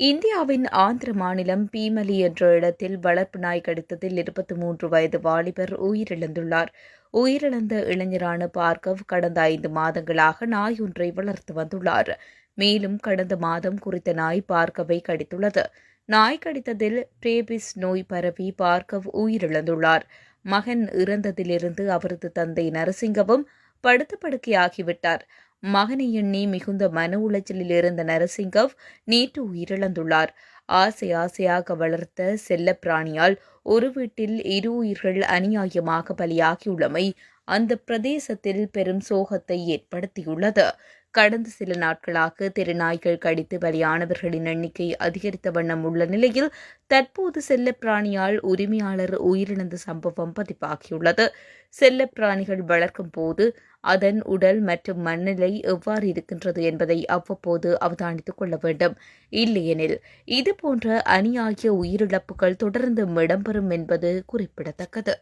இந்தியாவின் ஆந்திர மாநிலம் பீமலி என்ற இடத்தில் வளர்ப்பு நாய் கடித்ததில் இருபத்தி மூன்று வயது வாலிபர் உயிரிழந்துள்ளார். உயிரிழந்த இளைஞரான பார்கவ் கடந்த ஐந்து மாதங்களாக நாய் ஒன்றை வளர்த்து வந்துள்ளார். மேலும் கடந்த மாதம் குறித்த நாய் பார்கவை கடித்துள்ளது. நாய் கடித்ததில் பிரேபிஸ் நோய் பரவி பார்கவ் உயிரிழந்துள்ளார். மகன் இறந்ததிலிருந்து அவரது தந்தை நரசிங்கவும் படுத்த படுக்கையாகிவிட்டார். மகனை எண்ணி மிகுந்த மன உளைச்சலில் இருந்த நரசிங்கவ் நேற்று உயிரிழந்துள்ளார். ஆசை ஆசையாக வளர்த்த செல்ல பிராணியால் ஒரு வீட்டில் இரு உயிர்கள் அநியாயமாக பலியாகியுள்ளமை அந்த பிரதேசத்தில் பெரும் சோகத்தை ஏற்படுத்தியுள்ளது. கடந்த சில நாட்களாக திருநாய்கள் கடித்து பலியானவர்களின் எண்ணிக்கை அதிகரித்த வண்ணம் உள்ள நிலையில் தற்போது செல்லப்பிராணியால் உரிமையாளர் உயிரிழந்த சம்பவம் பதிவாகியுள்ளது செல்லப்பிராணிகள் வளர்க்கும் போது அதன் உடல் மற்றும் மண்ணிலை எவ்வாறு இருக்கின்றது என்பதை அவ்வப்போது அவதானித்துக் கொள்ள வேண்டும். இல்லையெனில் இதுபோன்ற அநியாய உயிரிழப்புகள் தொடர்ந்து இடம்பெறும் என்பது குறிப்பிடத்தக்கது.